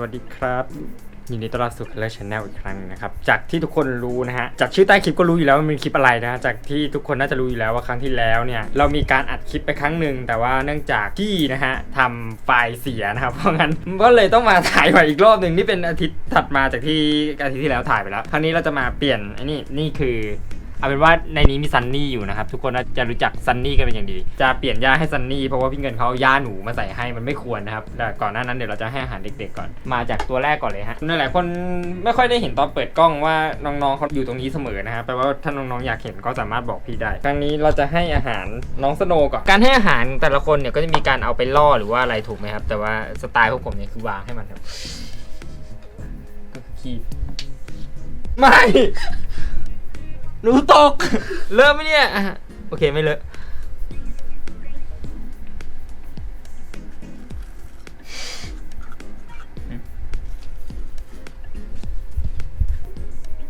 วัสดีครับ ยินดีต้อนรับสู่ Color Channel อีกครั้งนะครับ จากที่ทุกคนรู้นะฮะ จากชื่อใต้คลิปก็รู้อยู่แล้วว่ามันเป็นคลิปอะไรนะฮะจากที่ทุกคนน่าจะรู้อยู่แล้วว่าครั้งที่แล้วเนี่ย เรามีการอัดคลิปไปครั้งหนึ่ง แต่ว่าเนื่องจากที่นะฮะทำไฟล์เสียนะครับ เพราะงั้นก็เลยต้องมาถ่ายใหม่อีกรอบหนึ่งนี่เป็นอาทิตย์ถัดมาจากที่อาทิตย์ที่แล้วถ่ายไปแล้ว ครั้งนี้เราจะมาเปลี่ยนไอ้นี่ นี่คือ เอาเป็นว่าในนี้มีซันนี่อยู่นะครับ ทุกคนน่าจะรู้จักซันนี่กันเป็นอย่างดี จะเปลี่ยนหญ้าให้ซันนี่เพราะว่าพี่เงินเขาเอาหนูมาใส่ให้มันไม่ควรนะครับแต่ก่อนหน้านั้นเดี๋ยวเราจะให้อาหารเด็กๆก่อนมาจากตัวแรกก่อนเลยฮะนหลายคนไม่ค่อยได้เห็นตอนเปิดกล้องว่าน้องๆเขาอยู่ตรงนี้เสมอนะฮะแปลว่าถ้าน้องๆอยากเห็นก็สามารถบอกพี่ได้ครั้งนี้เราจะให้อาหารน้องสโนวก่อนการให้อาหารแต่ละคนเนี่ยก็จะมีการเอาไปล่อหรือว่าอะไรถูกไหมครับแต่ว่าสไตล์พวกผมเนี่ยคือวางให้มันครับก็คือคีไม่ หนูตกเลอะไหมเนี่ยอะโอเคไม่เลอะ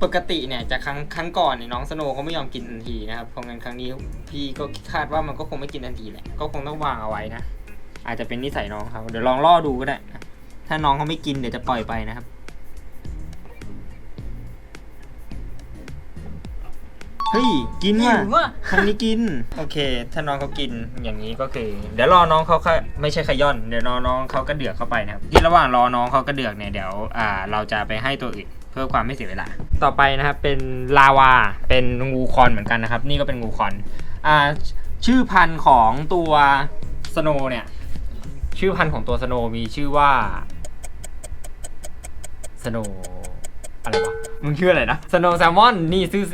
ปกติเนี่ยจากครั้งครั้งก่อนเนี่ยน้องสโนว์เขาไม่ยอมกินทันทีนะครับเพราะงั้นครั้งนี้พี่ก็คาดว่ามันก็คงไม่กินทันทีแหละก็คงต้องวางเอาไว้นะอาจจะเป็นนิสัยน้องเขาเดี๋ยวลองล่อดูก็ได้ ถ้าน้องเขาไม่กินเดี๋ยวจะปล่อยไปนะครับ เฮ้ยกินว่ะหิวอะ ครั้งนี้กิน โอเค ถ้าน้องเขากินอย่างนี้ก็คือ เดี๋ยวรอน้องเขาค่ะไม่ใช่ขย่อน เดี๋ยวรอน้องเขากระเดือกเข้าไปนะครับที่ระหว่างรอน้องเขากระเดือกเนี่ยเดี๋ยวอ่าเราจะไปให้ตัวอื่นเพื่อความไม่เสียเวลา ต่อไปนะครับเป็นลาวา เป็นงูคอนเหมือนกันนะครับ นี่ก็เป็นงูคอนอ่าชื่อพันธุ์ของตัวสโนเนี่ย ชื่อพันธุ์ของตัวสโนมีชื่อว่าสโน อะไรวะมึงชื่ออะไรนะสโนแซลมอนนี่ชื่อ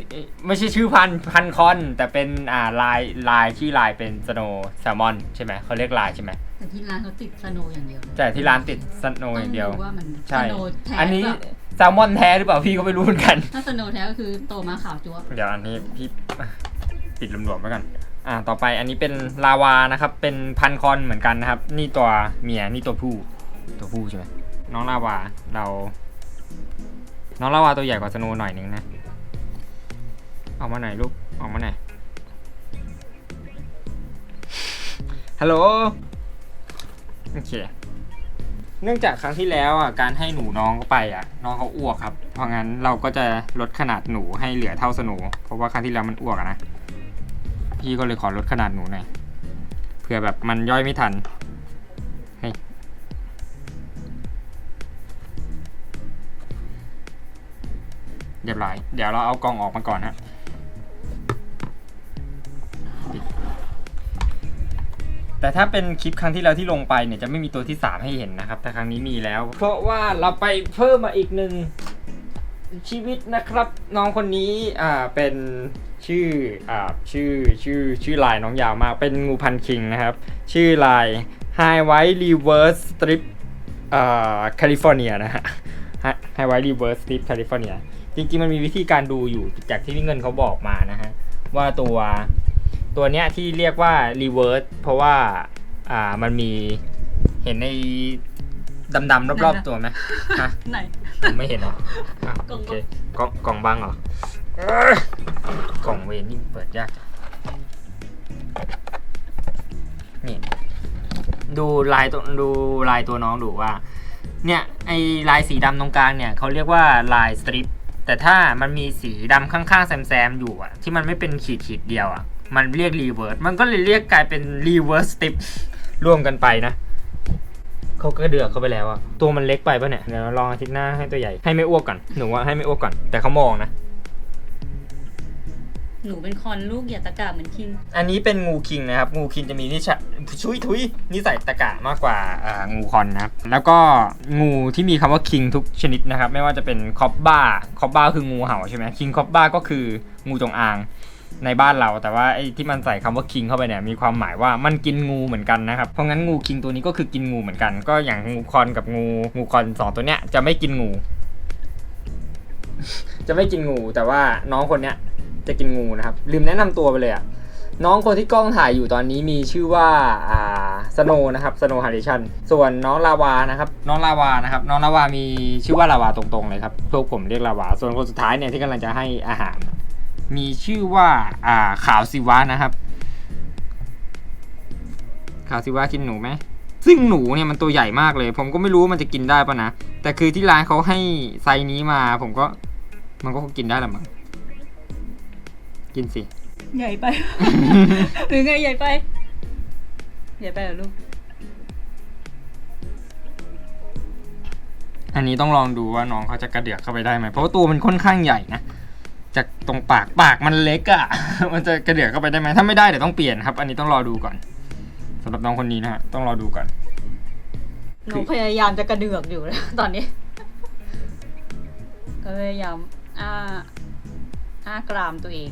ไม่ใช่ชื่อพันธุ์พันธุ์คอน แต่เป็นอ่าลายลายชื่อลายเป็นสโนแซลมอนใช่ไหมเขาเรียกลายใช่ไหมแต่ที่ร้านเขาติดสโนว์อย่างเดียวเลยแต่ที่ร้านติดสโนอย่างเดียว ต้องว่ามันใช่ สโนว์แท้อันนี้หรือเปล่าแซลมอนแท้หรือเปล่าพี่ก็ไม่รู้เหมือนกัน ถ้าสโนว์แท้ก็คือโตมาขาวจั๊วะเดี๋ยวอันนี้พี่ปิดหลวมๆไว้ก่อน อ่า ต่อไปอันนี้เป็นลาวานะครับ เป็นพันคอนเหมือนกันนะครับ นี่ตัวเมีย นี่ตัวผู้ ตัวผู้ใช่ไหม น้องลาวา เรา น้องลาวาตัวใหญ่กว่าสโนว์หน่อยนึงนะออกมาหน่อยลูกออกมาหน่อย ฮัลโหล โอเค เนื่องจากครั้งที่แล้วอะ การให้หนูน้องเขาไปอะ น้องเขาอ้วกครับ เพราะงั้นเราก็จะลดขนาดหนูให้เหลือเท่าสนูเพราะว่าครั้งที่แล้วมันอ้วกนะ พี่ก็เลยขอลดขนาดหนูหน่อย เผื่อแบบมันย่อยไม่ทัน เรียบร้อยเดี๋ยวเราเอากล่องออกมาก่อนฮะแต่ถ้าเป็นคลิปครั้งที่แล้วที่ลงไปเนี่ยจะไม่มีตัวที่ 3 ให้เห็นนะครับ แต่ครั้งนี้มีแล้ว เพราะว่าเราไปเพิ่มมาอีกหนึ่งชีวิตนะครับ น้องคนนี้อ่าเป็นชื่ออ่าชื่อชื่อชื่อลายน้องยาวมากเป็นงูพันคิงนะครับ ชื่อลาย High White Reverse Strip อ่าแคลิฟอร์เนียนะฮะ High White Reverse Strip แคลิฟอร์เนีย จริงๆมันมีวิธีการดูอยู่จากที่พี่เงินเขาบอกมานะฮะ ว่าตัวตัวเนี้ยที่เรียกว่า reverse เพราะว่าอ่ามันมีเห็นในดำๆรอบๆตัวไหมฮะไหน ผมไม่เห็นหรออะกล่องโอเคกล่องกล่องบังเหรอเอ้ยกล่องเวนนี่เปิดยากจังนี่ดูลายตัวดูลายตัวน้องดูว่า เนี่ยไอลายสีดำตรงกลางเนี่ยเขาเรียกว่าลายสตริป แต่ถ้ามันมีสีดำข้างๆแซมๆอยู่อะที่มันไม่เป็นขีดขีดๆเดียวอะมันเรียกรีเวิร์สมันก็เลยเรียกกลายเป็นรีเวิร์สสติปร่วมกันไปนะเขาก็เดือกเข้าไปแล้วอะตัวมันเล็กไปปะเนี่ยเดี๋ยวลองอาทิตย์หน้าให้ตัวใหญ่ให้ไม่อ้วกก่อนหนูว่าให้ไม่อ้วกก่อนแต่เขามองนะ หนูเป็นคอนลูกอย่าตะกาเหมือนคิง อันนี้เป็นงูคิงนะครับ งูคิงจะมีนิสัยชุยทุยนิสัยตะกะมากกว่างูคอนนะครับ แล้วก็งูที่มีคำว่าคิงทุกชนิดนะครับ ไม่ว่าจะเป็นคอบบ้า คอบบ้าคืองูเห่าใช่ไหมคิงคอบบ้าก็คืองูจงอางในบ้านเราแต่ว่าไอ้ที่มันใส่คำว่าคิงเข้าไปเนี่ยมีความหมายว่ามันกินงูเหมือนกันนะครับเพราะงั้นงูคิงตัวนี้ก็คือกินงูเหมือนกัน ก็อย่างงูคอนกับงูงูคอนสองตัวเนี้ยจะไม่กินงู จะไม่กินงูแต่ว่าน้องคนเนี้ย จะกินงูนะครับ ลืมแนะนำตัวไปเลยอะน้องคนที่กล้องถ่ายอยู่ตอนนี้มีชื่อว่าอ่าสโนนะครับสโนฮาริชันส่วนน้องลาวานะครับ น้องลาวานะครับ น้องลาวามีชื่อว่าลาวาตรงๆเลยครับพวกผมเรียกลาวา ส่วนคนสุดท้ายเนี่ยที่กำลังจะให้อาหาร มีชื่อว่าอ่าขาวสิวะนะครับ ขาวสิวะกินหนูไหมซึ่งหนูเนี่ยมันตัวใหญ่มากเลย ผมก็ไม่รู้ว่ามันจะกินได้ปะนะแต่คือที่ร้านเขาให้ไซนี้มา ผมก็มันก็คงกินได้ละมั้ง กินสิ ใหญ่ไป หรือไงใหญ่ไป ใหญ่ไปเหรอลูก อันนี้ต้องลองดูว่าน้องเขาจะกระเดือกเข้าไปได้ไหมเพราะว่าตัวมันค่อนข้างใหญ่นะ จากตรงปากปากมันเล็กอะมันจะกระเดือกเข้าไปได้ไหมถ้าไม่ได้เดี๋ยวต้องเปลี่ยนครับ อันนี้ต้องรอดูก่อนสำหรับน้องคนนี้นะฮะต้องรอดูก่อน หนูพยายามจะกระเดือกอยู่แล้วตอนนี้ ก็พยายามอ้าอ้ากรามตัวเอง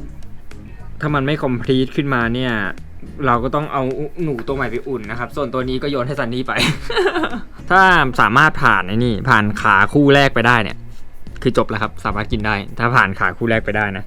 ถ้ามันไม่คอมพลีทขึ้นมาเนี่ย เราก็ต้องเอาหนูตัวใหม่ไปอุ่นนะครับ ส่วนตัวนี้ก็โยนให้ซันนี่ไป ถ้าสามารถผ่านไอ้นี่ผ่านขาคู่แรกไปได้เนี่ย คือจบแล้วครับ สามารถกินได้ ถ้าผ่านขาคู่แรกไปได้นะ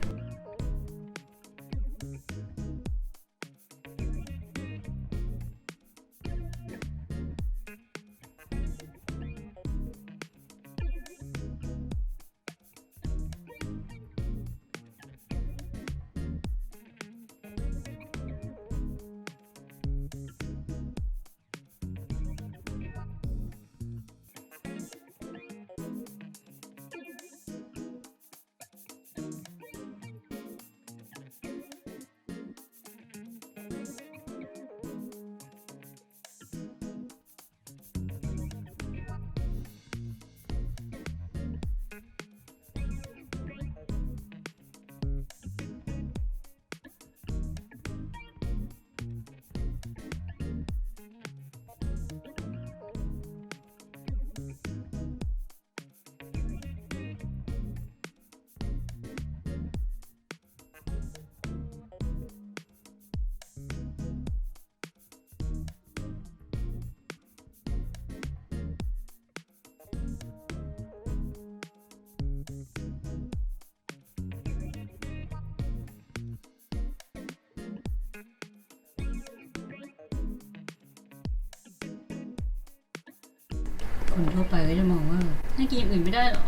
คนทั่วไปก็จะมองว่าให้กินอย่างอื่นไม่ได้หรอ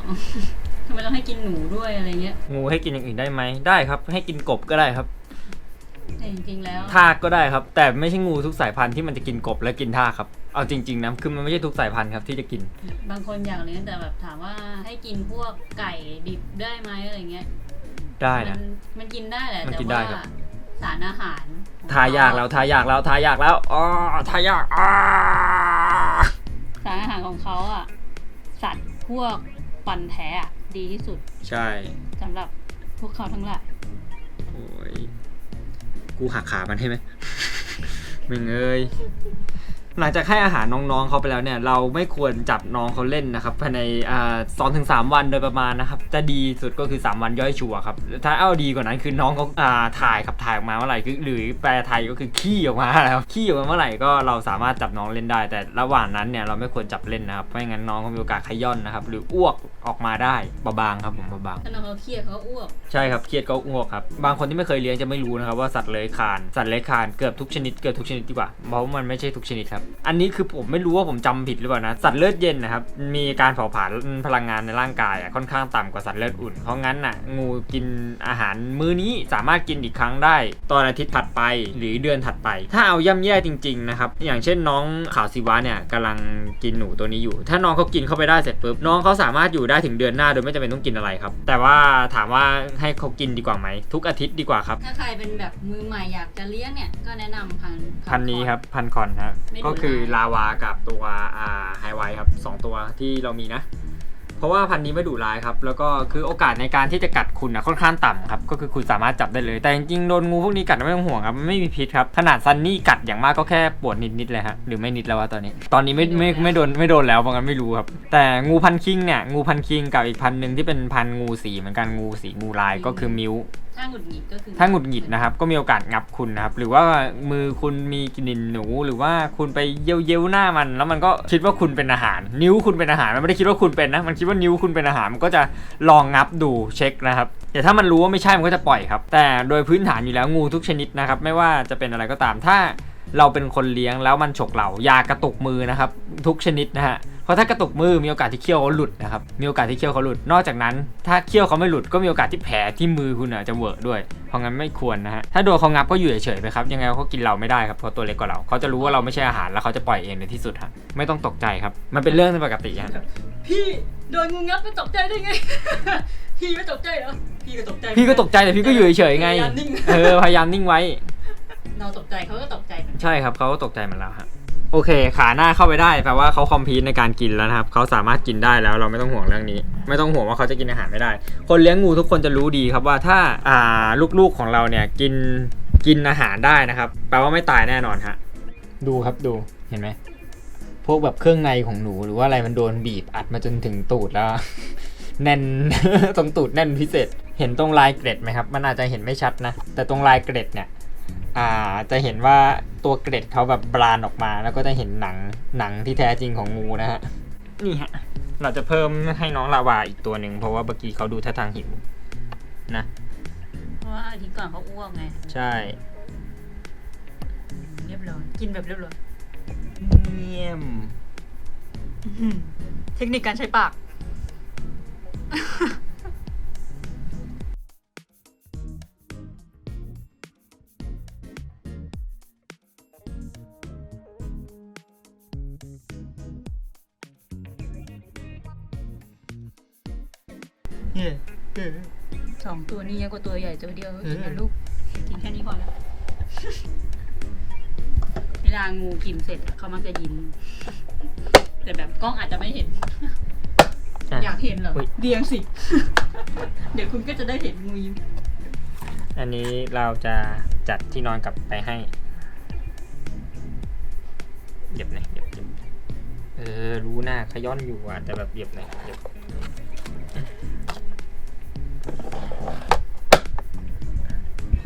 ทำไมต้องให้กินหนูด้วยอะไรเงี้ยงูให้กินอย่างอื่นได้ไหมได้ครับ ให้กินกบก็ได้ครับแต่จริงๆแล้ว ทากก็ได้ครับ แต่ไม่ใช่งูทุกสายพันธุ์ที่มันจะกินกบและกินทากครับเอาจริงๆนะคือมันไม่ใช่ทุกสายพันธุ์ครับที่จะกิน บางคนอยากเลี้ยงแต่แบบถามว่าให้กินพวกไก่ดิบได้ไหมอะไรเงี้ยได้มันะมันกินได้แหละมันแต่กินได้ว่าครับ สารอาหารของทายากแล้วทายากแล้วทายากแล้วอ๋อทายากอ่าสารอาหาร ของเขาอะ สัตว์พวกปันแท้อะดีที่สุดใช่สำหรับพวกเขาทั้งหลายโอ้ยกูหักขามันให้ไหมมึงเอ้ย หลังจากให้อาหารน้องๆเขาไปแล้วเนี่ย เราไม่ควรจับน้องเขาเล่นนะครับภายในอ่าสองถึงสามวันโดยประมาณนะครับจะดีสุดก็คือ 3 วันย่อยชัวร์ครับ ถ้าเอาดีกว่านั้นคือน้องเขาอ่าถ่ายขับถ่ายออกมาเมื่อไหร่คือหรือแปลไทยก็คือขี้ออกมาแล้วขี้ออกมาเมื่อไหร่ก็เราสามารถจับน้องเล่นได้ แต่ระหว่างนั้นเนี่ยเราไม่ควรจับเล่นนะครับไม่งั้นน้องเขามีโอกาสขย้อนนะครับหรืออ้วกออกมาได้บางๆครับผมบางๆถ้าน้องเขาเครียดเขาอ้วกใช่ครับเครียดก็อ้วกครับบางคนที่ไม่เคยเลี้ยงจะไม่รู้นะครับว่าสัตว์เลื้อยคลานสัตว์เลื้อยคลานเกือบทุกชนิดเกือบทุกชนิดดีกว่าเพราะว่ามันไม่ใช่ทุกชนิดครับอันนี้คือผมไม่รู้ว่าผมจำผิดหรือเปล่านะ สัตว์เลือดเย็นนะครับ มีการเผาผลาญพลังงานในร่างกายอะค่อนข้างต่ำกว่าสัตว์เลือดอุ่น เพราะงั้นน่ะ งูกินอาหารมื้อนี้สามารถกินอีกครั้งได้ ตอนอาทิตย์ถัดไปหรือเดือนถัดไป ถ้าเอาย่ำแย่จริงๆนะครับ อย่างเช่นน้องขาวศิวะเนี่ยกำลังกินหนูตัวนี้อยู่ ถ้าน้องเขากินเข้าไปได้เสร็จปุ๊บน้องเขาสามารถอยู่ได้ถึงเดือนหน้าโดยไม่จำเป็นต้องกินอะไรครับ แต่ว่าถามว่าให้เขากินดีกว่าไหมทุกอาทิตย์ดีกว่าครับ ถ้าใครเป็นแบบมือใหม่อยากจะเลี้ยงเนี่ยก็แนะนำพันธุ์พันนี้ครับพันคอนครับไม่ดุก็คือลาวากับตัวอ่าไฮไวครับสองตัวที่เรามีนะ เพราะว่าพันธุ์นี้ไม่ดุร้ายครับ แล้วก็คือโอกาสในการที่จะกัดคุณนะค่อนข้างต่ำครับ ก็คือคุณสามารถจับได้เลย แต่จริงๆโดนงูพวกนี้กัดไม่ต้องห่วงครับไม่มีพิษครับขนาดซันนี่กัดอย่างมากก็แค่ปวดนิดๆเลยฮะหรือไม่นิดแล้ววะตอนนี้ ตอนนี้ไม่ไม่ไม่โดนไม่โดนแล้วเพราะงั้นไม่รู้ครับ แต่งูพันคิงเนี่ยงูพันคิงกับอีกพันหนึ่งที่เป็นพันงูสีเหมือนกันงูสีงูลายก็คือมิว ถ้าหงุดหงิดก็คือถ้าหงุดหงิดนะครับ ก็มีโอกาสงับคุณนะครับ หรือว่ามือคุณมีกลิ่นหนู หรือว่าคุณไปเย้ยวเย้ยวๆหน้ามัน แล้วมันก็คิดว่าคุณเป็นอาหาร นิ้วคุณเป็นอาหาร มันไม่ได้คิดว่าคุณเป็นนะ มันคิดว่านิ้วคุณเป็นอาหาร มันก็จะลองงับดูเช็คนะครับแต่ถ้ามันรู้ว่าไม่ใช่มันก็จะปล่อยครับ แต่โดยพื้นฐานอยู่แล้วงูทุกชนิดนะครับ ไม่ว่าจะเป็นอะไรก็ตาม ถ้า เราเป็นคนเลี้ยงแล้วมันฉกเราอย่ากระตุกมือนะครับ ทุกชนิดนะฮะเพราะถ้ากระตุกมือมีโอกาสที่เขี้ยวเขาหลุดนะครับมีโอกาสที่เขี้ยวเขาหลุด นอกจากนั้น ถ้าเขี้ยวเขาไม่หลุดก็มีโอกาสที่แผลที่มือคุณอะจะเวอะด้วย เพราะงั้นไม่ควรนะฮะถ้าโดนเขางับก็อยู่เฉยๆไปครับยังไงเขากินเราไม่ได้ครับเพราะตัวเล็กกว่าเราเขาจะรู้ว่าเราไม่ใช่อาหารแล้วเขาจะปล่อยเองในที่สุดฮะไม่ต้องตกใจครับ มันเป็นเรื่องปกติฮะพี่โดนงูงับไม่ตกใจได้ไง พี่ไม่ตกใจเหรอพี่ก็ตกใจพี่ก็ตกใจแต่พี่ก็อยู่เฉยๆไงพยายามนิ่งเออพยายามนิ่งไว้ เราตกใจเขาก็ตกใจเหมือนกันใช่ครับเขาก็ตกใจเหมือนเราฮะโอเค ขาหน้าเข้าไปได้แปลว่าเขาคอมพีทในการกินแล้วนะครับเขาสามารถกินได้แล้วเราไม่ต้องห่วงเรื่องนี้ ไม่ต้องห่วงว่าเขาจะกินอาหารไม่ได้ คนเลี้ยงงูทุกคนจะรู้ดีครับว่าถ้าอ่าลูกๆของเราเนี่ยกินกินอาหารได้นะครับแปลว่าไม่ตายแน่นอนฮะดูครับดูเห็นไหมพวกแบบเครื่องในของหนูหรือว่าอะไรมันโดนบีบอัดมาจนถึงตูดแล้ว แน่น ตรงตูดแน่นพิเศษ เห็นตรงลายเกร็ดไหมครับ มันอาจจะเห็นไม่ชัดนะ แต่ตรงลายเกร็ดเนี่ย อ่าจะเห็นว่าตัวเกร็ดเขาแบบบรานออกมา แล้วก็จะเห็นหนังหนังที่แท้จริงของงูนะฮะนี่ฮะเราจะเพิ่มให้น้องลาวาอีกตัวหนึ่งเพราะว่าเมื่อกี้เขาดูท่าทางหิวนะเพราะว่าอาทิตย์ก่อนเขาอ้วกไงใช่ เรียบร้อยกินแบบเรียบร้อยเยี่ยมอื้อหือเทคนิคการใช้ปาก นี้เยอะกว่าตัวใหญ่ตัวเดียวกินนะลูก กินแค่นี้พอแล้ว เวลางูกินเสร็จอะเขามักจะยิ้มแต่แบบกล้องอาจจะไม่เห็นอะอยากเห็นเหรออุ๊ย เดียงสิ เดี๋ยวคุณก็จะได้เห็นงูยิ้มอันนี้เราจะจัดที่นอนกลับไปให้เหยียบหน่อยเหยียบเหยียบเออ รู้หน้าขย้อนอยู่อะ แต่แบบเหยียบหน่อยเหยียบ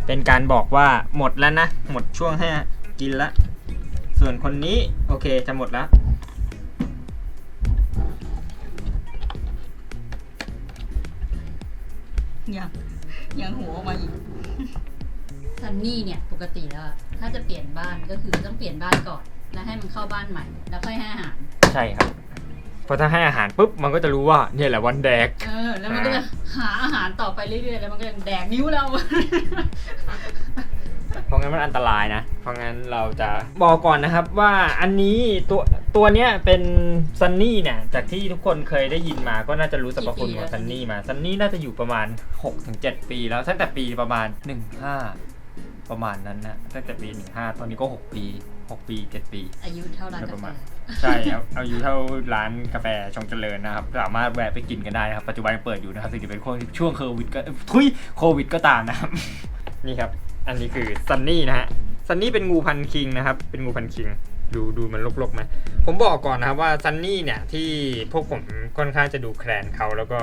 เป็นการบอกว่าหมดแล้วนะ หมดช่วงให้กินละ ส่วนคนนี้ โอเคจะหมดแล้ว ยังยังหัวออกมาอีกซันนี่เนี่ยปกติแล้วอะถ้าจะเปลี่ยนบ้านก็คือต้องเปลี่ยนบ้านก่อน แล้วให้มันเข้าบ้านใหม่ แล้วค่อยให้อาหาร ใช่ครับเพ ราะถ้าให้อาหารปุ๊บมันก็จะรู้ว่าเนี่ยแหละวันแดก เออ แล้วมันก็จะหาอาหารต่อไปเรื่อยๆ แล้วมันก็จะแดกนิ้วเรา เพราะงั้นมันอันตรายนะ เพราะงั้นเราจะบอกก่อนนะครับว่าอันนี้ตัวตัวเนี้ยเป็นซันนี่เนี่ยจากที่ทุกคนเคยได้ยินมาก็น่าจะรู้สรรพคุณของซันนี่มาซันนี่น่าจะอยู่ประมาณ 6-7 ปีแล้วตั้งแต่ปีประมาณ 15 ประมาณนั้นนะตั้งแต่ปี 15 ตอนนี้ก็ 6 ปี 6 ปี 7 ปี อายุเท่าร้านโดยกาประแฟมาณ ใช่ครับเอาอยู่เท่าร้านกาแฟชงเจริญนะครับ สามารถแวะไปกินกันได้นะครับ ปัจจุบันเปิดอยู่นะครับถึงจะเป็นช่วงโควิดก็ทุยโควิดก็ตามนะครับ นี่ครับ อันนี้คือซันนี่นะฮะซันนี่เป็นงูพันคิงนะครับ เป็นงูพันคิง ดูดูมันลกๆไหมผมบอกก่อนนะครับว่าซันนี่เนี่ยที่พวกผมค่อนข้างจะดูแคลนเขาแล้วก็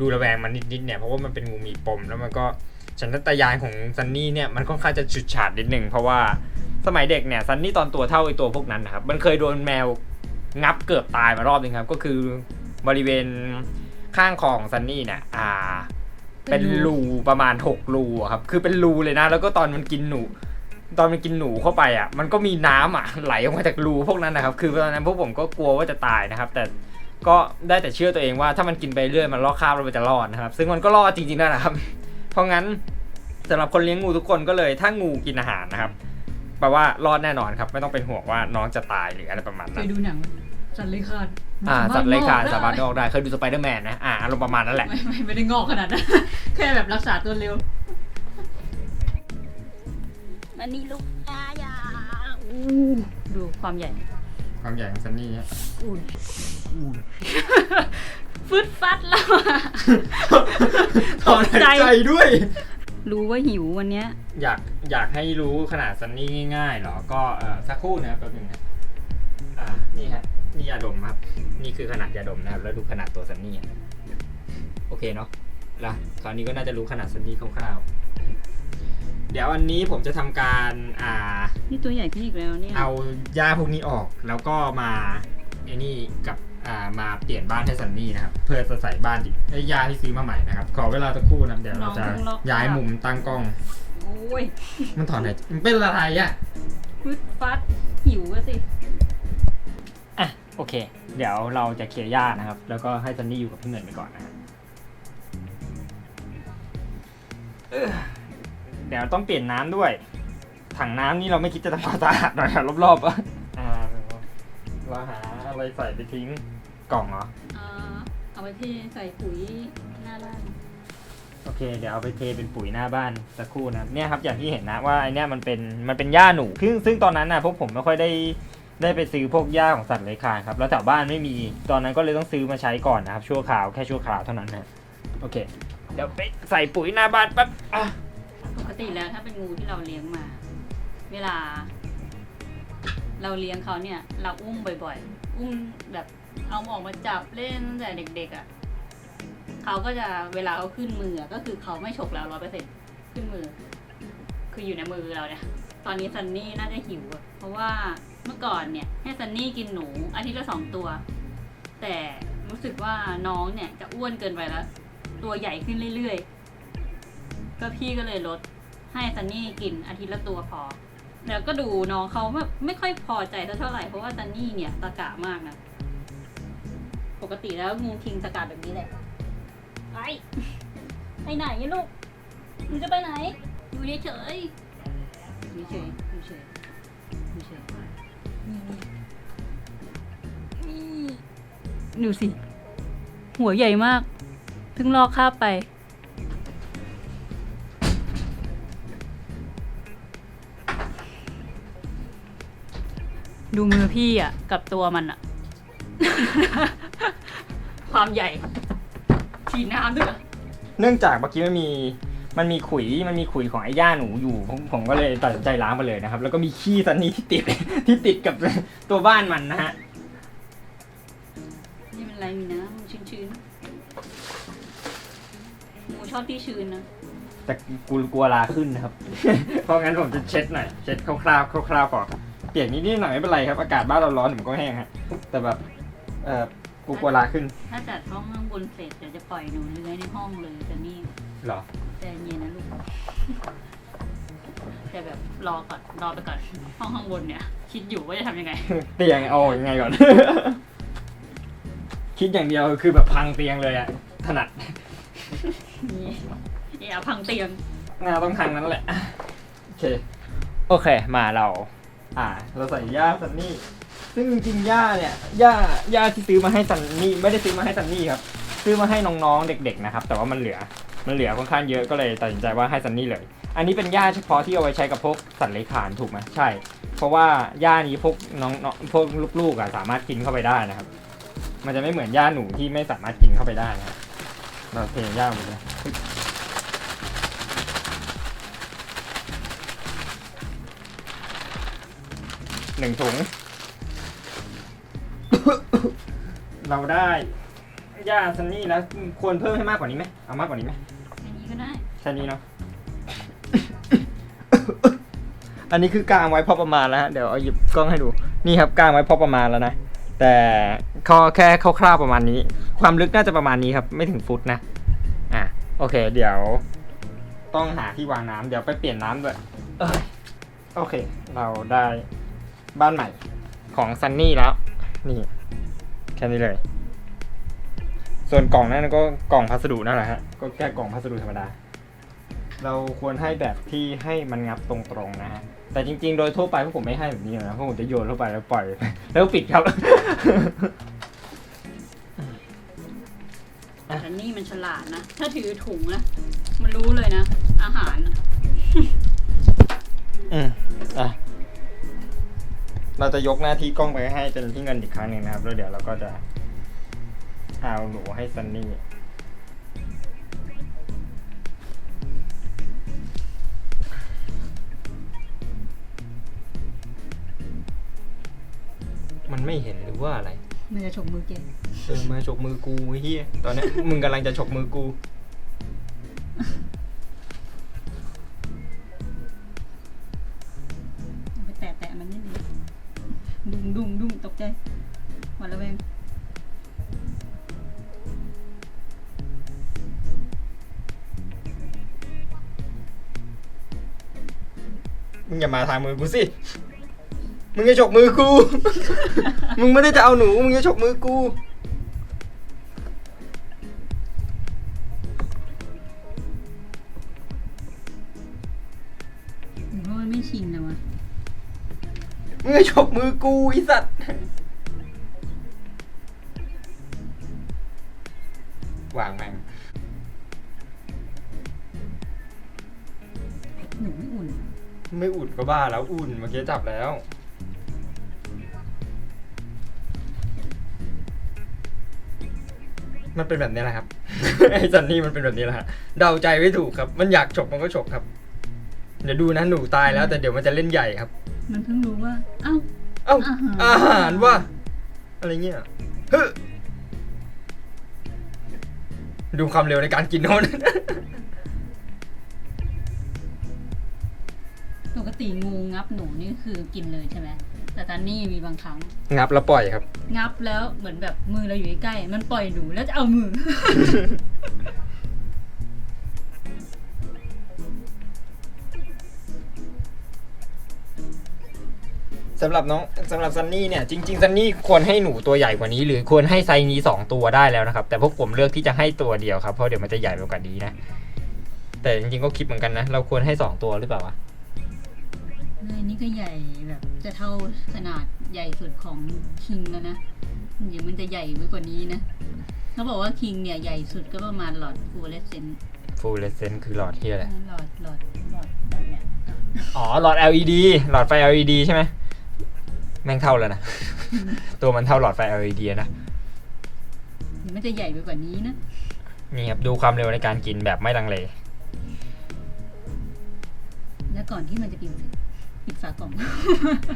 ดูระแวงมันนิดๆเนี่ยเพราะว่ามันเป็นงูมีปมแล้วมันก็สัญชาตญาณของซันนี่เนี่ยมันค่อนข้างจะฉุดฉาดนิดหนึ่งเพราะว่าสมัยเด็กเนี่ยซันนี่ตอนตัวเท่าไอตัวพวกนั้นนะครับ มันเคยโดนแมว งับเกือบตายมารอบนึงครับ ก็คือบริเวณข้างของซันนี่เนี่ยอ่า เป็นรูประมาณ6รูครับ คือเป็นรูเลยนะ แล้วก็ตอนมันกินหนู ตอนมันกินหนูเข้าไปอะ มันก็มีน้ำอะไหลออกมาจากรูพวกนั้นนะครับ คือตอนนั้นพวกผมก็กลัวว่าจะตายนะครับ แต่ก็ได้แต่เชื่อตัวเองว่าถ้ามันกินไปเรื่อยมันลอกคราบแล้วมันจะรอดนะครับ ซึ่งมันก็รอดจริงๆนะครับ เพราะงั้นสำหรับคนเลี้ยงงูทุกคนก็เลยถ้างูกินอาหารนะครับ แปลว่ารอดแน่นอนครับ ไม่ต้องเป็นห่วงว่าน้องจะตายหรืออะไรประมาณเคนั้น ยดูหนังสัตว์เลื้อยคลานอ่าสัตว์เลื้อยคลานสามารถงงออกได้เคยดูสไปเดอร์แมนนะอ่าอารมณ์ประมาณนั้นแหละ ไม่ไม่ไม่ได้งอกขนาดนั้น แค่แบบรักษาตัวเร็วอันนี้ลูกอายาอู้ดูความใหญ่ ความใหญ่ของซันนี่เนี่ยอุ่นฟึดฟัดแล้วอะถอนหายใจ ด้วย รู้ว่าหิววันเนี้ย อยากอยากให้รู้ขนาดซันนี่ง่ายๆเหรอ ก็เออสักครู่นะครับแป๊บนึงนะอ่านี่ฮะนี่ยาดมครับ นี่คือขนาดยาดมนะครับแล้วดูขนาดตัวซันนี่อะโอเคเนาะแล้วคราวนี้ก็น่าจะรู้ขนาดซันนี่คร่าวๆเดี๋ยววันนี้ผมจะทำการอ่า นี่ตัวใหญ่ขึ้นอีกแล้วเนี่ย เอาหญ้าพวกนี้ออกแล้วก็มาไอ้นี่กับอ่า มาเปลี่ยนบ้านให้ซันนี่นะครับ เพื่อจะใส่บ้านที่ไอ้หญ้าที่ซื้อมาใหม่นะครับ ขอเวลาสักครู่นะเดี๋ยวเราจะย้ายมุมตั้งกล้องโอ้ยมันถอนหายใจมันเป็นอะไรอะฟึดฟัดหิวอะสิอะโอเค เดี๋ยวเราจะเคลียร์หญ้านะครับ แล้วก็ให้ซันนี่อยู่กับพี่เงินไปก่อนนะครับเอ้อเดี๋ยวต้องเปลี่ยนน้ำด้วย ถังน้ำนี่เราไม่คิดจะทำความสะอาดหน่อยเหรอรอบๆอะอ่าเราหา อะไรใส่ไปทิ้งกล่องเหรอเอ่อเอาเอาไปเทใส่ปุ๋ยหน้าบ้านโอเค เดี๋ยวเอาไปเทเป็นปุ๋ยหน้าบ้านสักครู่นะเนี่ยครับอย่างที่เห็นนะว่าไอเนี้ยมันเป็นมันเป็นหญ้าหนูซึ่งซึ่งตอนนั้นนะพวกผมไม่ค่อยได้ได้ไปซื้อพวกหญ้าของสัตว์เลื้อยคลานครับแล้วแถวบ้านไม่มีตอนนั้นก็เลยต้องซื้อมาใช้ก่อนนะครับชั่วคราวแค่ชั่วคราวเท่านั้นนะโอเค เดี๋ยวไปใส่ปุ๋ยหน้าบ้านปั๊บอะปกติแล้วถ้าเป็นงูที่เราเลี้ยงมา เวลา เราเลี้ยงเขาเนี่ย เราอุ้มบ่อยๆ อุ้มแบบเอาออกมาจับเล่นตั้งแต่เด็กๆอะ่ะเขาก็จะเวลาเขาขึ้นมือก็คือเขาไม่ฉกเราร้อยเปอร์เซ็นต์ขึ้นมือ คืออยู่ในมือเราเนี่ย ตอนนี้ซันนี่น่าจะหิวอะเพราะว่าเมื่อก่อนเนี่ย ให้ซันนี่กินหนูอาทิตย์ละสองตัว แต่รู้สึกว่าน้องเนี่ยจะอ้วนเกินไปแล้ว ตัวใหญ่ขึ้นเรื่อยๆ ก็พี่ก็เลยลดให้ซันนี่กินอาทิตย์ละตัวพอ แล้วก็ดูน้องเขาแบบไม่ค่อยพอใจเท่าไหร่เพราะว่าซันนี่เนี่ยตะกะมากนะ ปกติแล้วงูคิงตะกะแบบนี้แหละไปไปไหนลูกหนูจะไปไหน อยู่เฉยๆอยู่เฉยๆอยู่เฉยๆอยู่เฉยๆนี่นี่นี่ดูสิ หัวใหญ่มาก เพิ่งลอกคราบไป ดูมือพี่อะ กับตัวมันอะ ความใหญ่ฉีดน้ำด้วยเหรอเนื่องจากเมื่อกี้มันมีมันมีขุยมันมีขุยของไอ้หญ้าหนูอยู่ผมผมก็เลยตัดสินใจล้างไปเลยนะครับ แล้วก็มีขี้ซันนี่ที่ติด ที่ติดกับตัวบ้านมันนะฮะนี่เป็นไรมีน้ำชื้นๆหมูชอบที่ชื้นนะแต่กูกลัวลาขึ้นนะครับ เพราะงั้นผมจะเช็ดหน่อยเช็ดคร่าวๆคร่าวๆก่อน เปียกนิดๆหน่อยไม่เป็นไรครับ อากาศบ้านเราร้อนผมก็แห้งฮะ แต่แบบ เออกูกลัวลาขึ้นถ้าจัดห้องข้างบนเสร็จเดี๋ยวจะปล่อยหนูเลื้อยในห้องเลยแต่นี่เหรอใจเย็นนะลูกแต่แบบรอก่อนรอไปก่อนห้องข้างบนเนี่ย คิดอยู่ว่าจะทำยังไง เตียงเอายังไงก่อน คิดอย่างเดียวคือแบบพังเตียงเลยอะถนัดนี่อย่าพังเตียงหน้าต้องทางนั้นแหละ โอเค โอเค มาเรา อ่า เราใส่หญ้าซันนี่ ซึ่งจริงๆหญ้าเนี่ยหญ้าหญ้าที่ซื้อมาให้ซันนี่ไม่ได้ซื้อมาให้ซันนี่ครับซื้อมาให้น้องๆเด็ก ๆนะครับ แต่ว่ามันเหลือมันเหลือค่อนข้างเยอะก็เลยตัดสินใจว่าให้ซันนี่เลย อันนี้เป็นหญ้าเฉพาะที่เอาไว้ใช้กับพวกสัตว์เลื้อยคลานถูกไหมใช่ เพราะว่าหญ้านี้พวกน้องๆพวกลูกๆอะสามารถกินเข้าไปได้นะครับ มันจะไม่เหมือนหญ้าหนูที่ไม่สามารถกินเข้าไปได้นะครับเราเทหญ้าหมดเลย หนึ่งถุง เราได้ย่าซันนี่แล้วควรเพิ่มให้มากกว่านี้ไหมเอามากกว่านี้ไหมอันนี้ก็ได้ แค่นี้เนาะ อันนี้คือกางไว้พอประมาณแล้วฮะ เดี๋ยวเอาหยิบกล้องให้ดู นี่ครับกางไว้พอประมาณแล้วนะ แต่ข้อแค่คร่าวๆประมาณนี้ ความลึกน่าจะประมาณนี้ครับ ไม่ถึงฟุตนะ อะ โอเค เดี๋ยว ต้องหาที่วางน้ำเดี๋ยวไปเปลี่ยนน้ำด้วยเอยโอเค เราได้ บ้านใหม่ของซันนี่แล้ว นี่แค่นี้เลย ส่วนกล่องนั่นก็กล่องพัสดุนั่นแหละฮะก็แค่กล่องพัสดุธรรมดา เราควรให้แบบที่ให้มันงับตรงๆนะฮะแต่จริงๆ โดยทั่วไปพวกผมไม่ให้แบบนี้นะพวกผมจะโยนเข้าไปแล้วปล่อย แล้วปิดครับ แต่นี่มันฉลาดนะ ถ้าถือถุงนะ มันรู้เลยนะ อาหารน่ะ อืมอะ เราจะยกหน้าที่กล้องไปให้เป็นที่เงินอีกครั้งหนึ่งนะครับ แล้วเดี๋ยวเราก็จะเอาหนูให้ซันนี่มันไม่เห็นหรือว่าอะไร มันจะฉกมือเก่งเออมาฉกมือกูไอ้เฮียตอนเนี้ยมึงกำลังจะฉกมือกู ดุงดุงดุงตกใจหวันละแวงมึงอย่ามาทางมือกูสิ มึงจะฉกมือกู มึงไม่ได้จะเอาหนู มึงจะฉกมือกู มึงจะฉกมือกูไอสัตว์วางแม่งหนูไม่อุ่นไม่อุ่นก็บ้าแล้วอุ่นเมื่อกี้จับแล้ว มันเป็นแบบนี้แหละครับ ไอ้จันนี่มันเป็นแบบนี้แหละฮะเดาใจไม่ถูกครับ มันอยากฉกมันก็ฉกครับ เดี๋ยวดูนะหนูตายแล้ว แต่เดี๋ยวมันจะเล่นใหญ่ครับ มันเพิ่งรู้ว่า เอ้า เอ้าอาหาร อาหารว่าอะไรเงี้ยเฮ้ยดูความเร็วในการกินโน้น ปกติงูงับหนูนี่คือกินเลยใช่ไหม แต่ตอนนี้มีบางครั้ง งับแล้วปล่อยครับ งับแล้วเหมือนแบบมือเราอยู่ใกล้ๆมันปล่อยหนูแล้วจะเอามือ สำหรับน้องสำหรับซันนี่เนี่ยจริงๆซันนี่ควรให้หนูตัวใหญ่กว่านี้ หรือควรให้ไซส์นี้สองตัวได้แล้วนะครับ แต่พวกผมเลือกที่จะให้ตัวเดียวครับเพราะเดี๋ยวมันจะใหญ่ไปกว่านี้นะ แต่จริงๆก็คิดเหมือนกันนะ เราควรให้สองตัวหรือเปล่าวะอันนี้ก็ใหญ่แบบจะเท่าขนาดใหญ่สุดของคิงแล้วนะเดี๋ยวมันจะใหญ่ไปกว่านี้นะเขาบอกว่าคิงเนี่ยใหญ่สุดก็ประมาณหลอดฟูเลสเซนฟูลเลสเซนคือหลอดที่อะไรหลอดหลอดหลอดแบบเนี้ยอ๋อหลอด LED หลอดไฟ LED ใช่ไหม แม่งเท่าแล้วนะ ตัวมันเท่าหลอดไฟ LED นะเดี๋ยวมันจะใหญ่ไปกว่านี้นะ นี่ครับ ดูความเร็วในการกินแบบไม่ลังเล แล้วก่อนที่มันจะปิดปิดฝากล่อง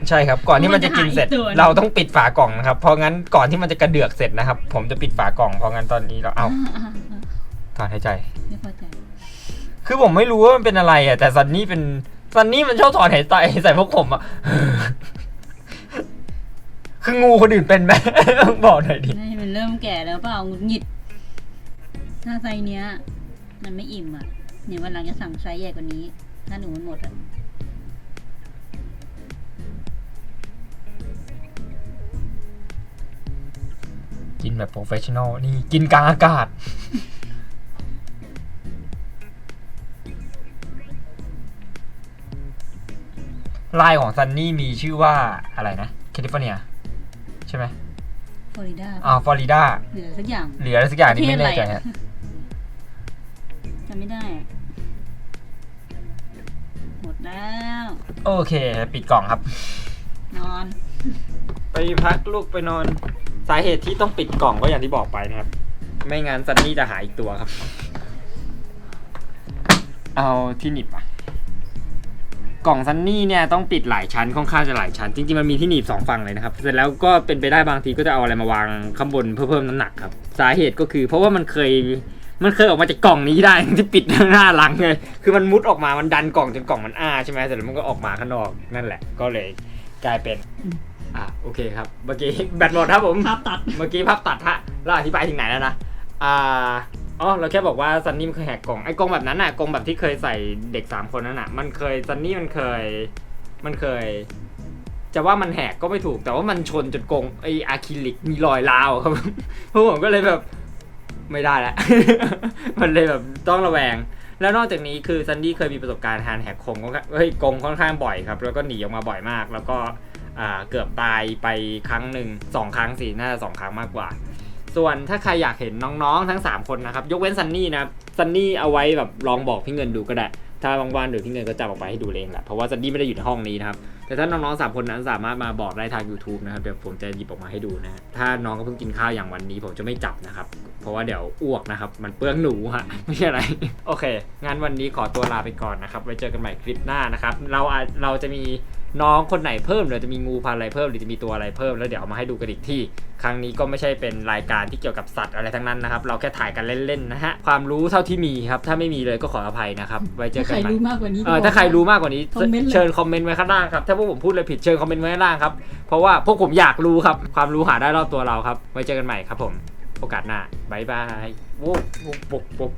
ใช่ครับ ก่อนที่มันจะกินเสร็จ มันจะหายตัวนะ เราต้องปิดฝากล่องนะครับ เพราะงั้นก่อนที่มันจะกระเดือกเสร็จนะครับ ผมจะปิดฝากล่อง เพราะงั้นตอนนี้เราเอาอ่าถอนหายใจๆไม่พอใจคือผมไม่รู้ว่ามันเป็นอะไรอะ แต่ซันนี่เป็นซันนี่มันชอบถอนหายใจใส่พวกผมอะ คืองูคนอื่นเป็นไหม บอกหน่อยดิ นี่มันเริ่มแก่แล้วเปล่าหงุดหงิด ถ้าไซส์เนี้ย มันไม่อิ่มอะ เนี่ยวันหลังจะสั่งไซส์ใหญ่กว่านี้ ถ้าหนูมันหมดอะ กินแบบโปรเฟชชั่นอลนี่กินกลางอากาศ ลายของซันนี่มีชื่อว่าอะไรนะ แคลิฟอร์เนียใช่ไหมฟลอริดาอ่าฟลอริดาเหลือสักอย่างเหลืออะไรสักอย่างที่ไม่แน่ใจประเทศอะไรฮะอะจำไม่ได้อะหมดแล้ว โอเค ปิดกล่องครับ นอน ไปพักลูกไปนอน สาเหตุที่ต้องปิดกล่องก็อย่างที่บอกไปนะครับ ไม่งั้นซันนี่จะหายอีกตัวครับ เอาที่หนีบอะ กล่องซันนี่เนี่ยต้องปิดหลายชั้นค่อนข้างจะหลายชั้น จริงๆมันมีที่หนีบสองฝั่งเลยนะครับเสร็จแล้วก็เป็นไปได้บางทีก็จะเอาอะไรมาวางข้างบนเพื่อเพิ่มน้ำหนักครับสาเหตุก็คือเพราะว่ามันเคยมันเคยออกมาจากกล่องนี้ได้ ที่ปิดหน้าหลังเลยคือมันมุดออกมามันดันกล่องจนกล่องมันอ้าใช่ไหมเสร็จแล้วมันก็ออกมาข้างนอกนั่นแหละ ก็เลยกลายเป็นอืมอะโอเคครับเมื่อกี้แบตหมดครับผมภาพตัดเมื่อกี้ภาพตัดฮะเราอธิบายถึงไหนแล้วนะอ่า อ๋อเราแค่บอกว่าซันนี่มันเคยแหกกล่องไอ้กล่องแบบนั้นน่ะกล่องแบบที่เคยใส่เด็กสามคนนั้นน่ะ มันเคยซันนี่มันเคย มันเคย จะว่ามันแหกก็ไม่ถูก แต่ว่ามันชนจนกรงไอ้อะคริลิกมีรอยร้าวครับพวกผมก็เลยแบบไม่ได้แล้วมันเลยแบบต้องระแวง แล้วนอกจากนี้คือซันดี้เคยมีประสบการณ์ทานแหกคงก็เฮ้ยกรงค่อนข้างบ่อยครับ แล้วก็หนีออกมาบ่อยมาก แล้วก็อ่าเกือบตายไปครั้งหนึ่งสองครั้งสิน่าจะสองครั้งมากกว่า ส่วนถ้าใครอยากเห็นน้องๆทั้ง 3 คนนะครับ ยกเว้นซันนี่นะครับซันนี่เอาไว้แบบลองบอกพี่เงินดูก็ได้ ถ้าบางวันเดี๋ยวพี่เงินก็จับออกไปให้ดูเองแหละ เพราะว่าซันนี่ไม่ได้อยู่ในห้องนี้นะครับ แต่ถ้าน้องๆสามคนนั้นสามารถมาบอกได้ทาง YouTube นะครับ เดี๋ยวผมจะหยิบออกมาให้ดูนะ ถ้าน้องก็เพิ่งกินข้าวอย่างวันนี้ผมจะไม่จับนะครับ เพราะว่าเดี๋ยวอ้วกนะครับ มันเปลืองหนูฮะ ไม่ใช่อะไร โอเคงานวันนี้ขอตัวลาไปก่อนนะครับ ไว้เจอกันใหม่คลิปหน้านะครับ เราอาจเราจะมี น้องคนไหนเพิ่มหรือจะมีงูพันธุ์อะไรเพิ่มหรือจะมีตัวอะไรเพิ่มแล้วเดี๋ยวเอามาให้ดูกันอีกที่ ครั้งนี้ก็ไม่ใช่เป็นรายการที่เกี่ยวกับสัตว์อะไรทั้งนั้นนะครับ เราแค่ถ่ายกันเล่นๆนะฮะความรู้เท่าที่มีครับ ถ้าไม่มีเลยก็ขออภัยนะครับไว้เจถ้าอใคกัรนใหม่รู้มากกว่านี้เออถ้าใครรู้มากกว่านี้ คอมเมนต์เลย เชิญคอมเมนต์ไว้ข้างล่างครับถ้าพวกผมพูดอะไรผิดเชิญคอมเมนต์ไว้ข้างล่างครับเพราะว่าพวกผมอยากรู้ครับความรู้หาได้รอบตัวเราครับไว้เจอกันใหม่ครับผม โอกาสหน้าบายบายโว้วโว้วโว้วโว้ว